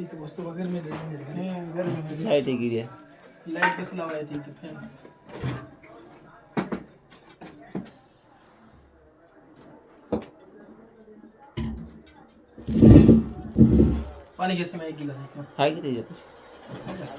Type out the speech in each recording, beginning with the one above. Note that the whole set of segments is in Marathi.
इथं वस्तू वगैरे मी लाइट आहे किती आहे लाइट कसं लावायचं इथं? फॅन पाणी घ्यायचं नाही गिला आहे किती त्याच्यात?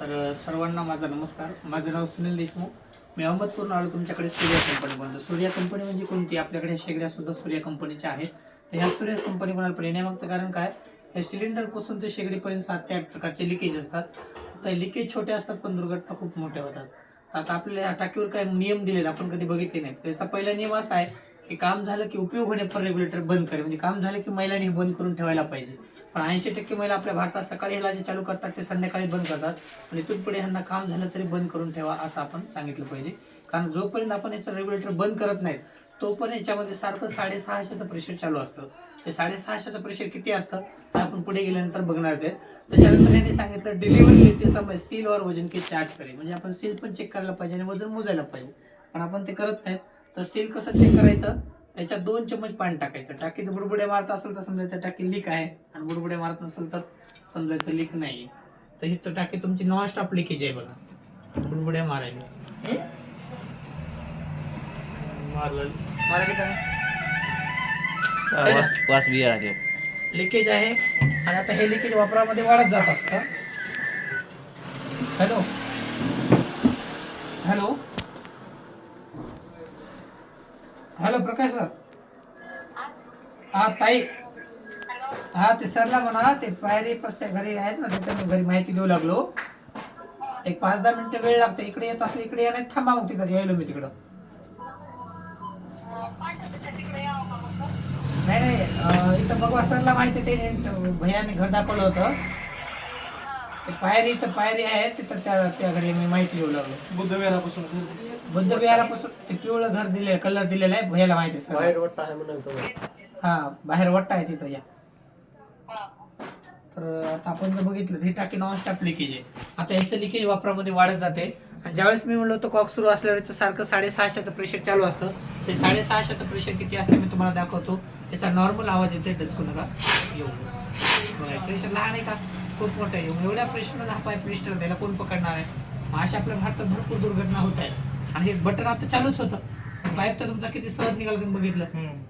तर सर्वांना माझा नमस्कार. माझं नाव सुनील देशमुख. मी अहमदपूरून आलो तुमच्याकडे सूर्या कंपनी बनतो सूर्या कंपनी म्हणजे कोणती? आपल्याकडे शेगड्या सुद्धा सूर्या कंपनीच्या आहेत. तर ह्या सूर्या कंपनी कोणाला येण्यामागचं कारण काय? हे सिलेंडरपासून ते शेगडीपर्यंत सात ते आठ प्रकारचे लिकेज असतात. तर लिकेज छोटे असतात पण दुर्घटना खूप मोठ्या होतात. आता आपल्या या टाकीवर काय नियम दिलेत आपण कधी बघितले नाहीत. त्याचा पहिला नियम असा आहे की काम झालं की उपयोग होण्यापर रेग्युलेटर बंद करे. म्हणजे काम झालं की महिलांनी बंद करून ठेवायला पाहिजे. पण ऐंशी टक्के महिला आपल्या भारतात सकाळी ह्याला जे चालू करतात ते संध्याकाळी बंद करतात. आणि इथून पुढे ह्यांना काम झालं तरी बंद करून ठेवा असं आपण सांगितलं पाहिजे. कारण जोपर्यंत आपण याचं रेग्युलेटर बंद करत नाहीत तोपर्यंत याच्यामध्ये सारखं साडेसहाशेचं प्रेशर चालू असतं. ते साडेसहाशेचं प्रेशर किती असतं? ते आपण पुढे गेल्यानंतर बघणार आहे त्याच्यानंतर यांनी सांगितलं डिलिव्हरी ते समय सील वर वजन के चार्ज करे. म्हणजे आपण सील पण चेक करायला पाहिजे आणि वजन मोजायला पाहिजे. पण आपण ते करत नाहीत. तर सील कसं चेक करायचं? त्याच्यात दोन चमच पाणी टाकायचं. टाकीत बुडबुड्या मारत असेल तर समजायचं टाकी लीक आहे आणि बुडबुड्या मारत नसेल तर समजायचं लीक नाही तर ही तर टाकी तुमची नॉन स्टॉप लिकेज आहे बघा. बुडबुड्या मारायला. काय वास वास लिकेज आहे आणि आता हे लिकेज वापरामध्ये वाढत जात असतं. Hello? Hello? Hello Prakash sir? हा ताई. हा ते सरला म्हणा ते पायरी घरी आहेत ना तिथे मी घरी माहिती देऊ लागलो. एक पाच दहा मिनिटं वेळ लागते इकडे येत असले इकडे येण्यात थांबा मग तिथं यायलो मी तिकडं. नाही नाही इथं सरला माहिती ते भैयाने घर दाखवलं होतं. ते पायरी इथं पायरी आहे तिथं त्या त्या घरी मी माहिती देऊ लागलो. बुद्धविहारापासून बुद्ध विहारापासून ते पिवळं घर दिले कलर दिलेला आहे भैयाला माहिती आहे सर वट्टा आहे म्हणून हा बाहेर वट्टा आहे तिथं या. तर आता आपण जर बघितलं ही टाकी नॉन स्टॉप लिकेज आहे. आता याचं लिकेज वापरामध्ये वाढत जाते. आणि ज्यावेळेस मी म्हणलो होतो कॉक सुरू असल्यावर सारखं साडेसहाशेचं प्रेशर चालू असतं. ते साडेसहाशेचं प्रेशर किती असतं मी तुम्हाला दाखवतो. त्याचा नॉर्मल आवाज येते दचकू नका येऊ प्रेशर लहान आहे का? खूप मोठं येऊ. एवढ्या प्रेशरला हा पाय प्रेशर द्यायला कोण पकडणार आहे? मग अशा आपल्या भारतात भरपूर दुर्घटना होत आहेत. आणि हे बटन आता चालूच होतं. पाईप तर तुमचा किती सहज निघाला तुम्ही बघितलं.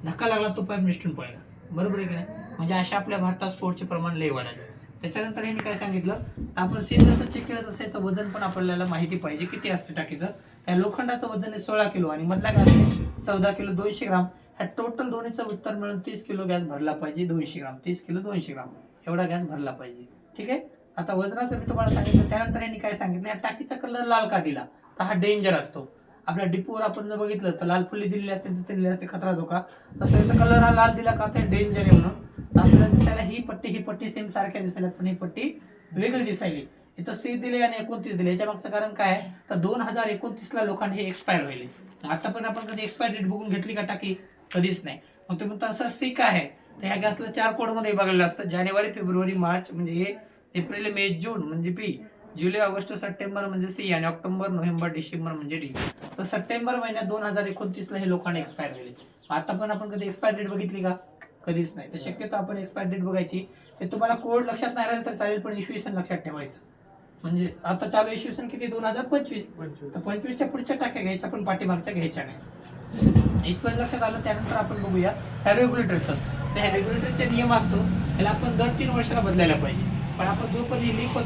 धक्का लागला तो पाईप निष्ठून पडला. बरोबर आहे की नाही? म्हणजे अशा आपल्या भारतात स्पोर्टचे प्रमाण लय वाढाले त्याच्यानंतर यांनी काय सांगितलं? आपण सील जसं चेक केलं तसं याचं वजन पण आपल्याला माहिती पाहिजे. किती असते टाकीचं? त्या लोखंडाचं वजन आहे सोळा किलो आणि मधला गॅस चौदा किलो दोनशे ग्राम. ह्या टोटल दोन्हीचं उत्तर मिळून तीस किलो गॅस भरला पाहिजे. दोनशे ग्राम. तीस किलो दोनशे ग्राम. एवढा गॅस भरला पाहिजे. ठीक आहे? आता वजनाचं मी तुम्हाला सांगितलं. त्यानंतर यांनी काय सांगितलं? या टाकीचा कलर लाल का दिला? तर हा डेंजर असतो. आपल्या डिपोवर आपण जर बघितलं तर लाल फुल्ली दिलेली असते तिथे दिलेली असते खतरा धोका. तसं याचा कलर हा लाल दिला का? ते डेंजर आहे म्हणून. आपल्याला दिसायला ही पट्टी ही पट्टी सेम सारख्या दिसायला पण ही पट्टी वेगळी दिसायली. इथं सी दिले आणि एकोणतीस दिले. याच्या मागचं कारण काय? तर दोन हजार एकोणतीस ला लोकांना हे एक्सपायर होईल आता पण आपण कधी एक्सपायर डेट बघून घेतली का टाकी? कधीच नाही. मग तुम्ही म्हणता सर सी काय आहे? तर ह्या गॅसला चार कोडमध्ये बघायला असतं. जानेवारी फेब्रुवारी मार्च म्हणजे हे एप्रिल मे जून म्हणजे पी जुलै ऑगस्ट सप्टेंबर म्हणजे सी आणि ऑक्टोबर नोव्हेंबर डिसेंबर म्हणजे डी तर सप्टेंबर महिन्यात दोन हजार एकोणतीस ला हे लोकांना एक्सपायर होईल आता पण आपण कधी एक्सपायर डेट बघितली का? कधीच नाही. तर शक्यतो आपण एक्सपायर डेट बघायची. हे तुम्हाला कोड लक्षात नाही राहिलं तर चालेल पण इश्युएशन लक्षात ठेवायचं. म्हणजे आता चालू इश्युएशन किती? दोन हजार पंचवीस. तर पंचवीसच्या पुढच्या टाक्या घ्यायच्या पण पाठीमागच्या घ्यायच्या नाही. इथपर्यंत लक्षात आलं त्यानंतर आपण बघूया. ह्या रेग्युलेटरचं तर ह्या रेग्युलेटरचे नियम असतो त्याला आपण दर तीन वर्षाला बदलायला पाहिजे. पण आपण जोपर्यंत लीक होत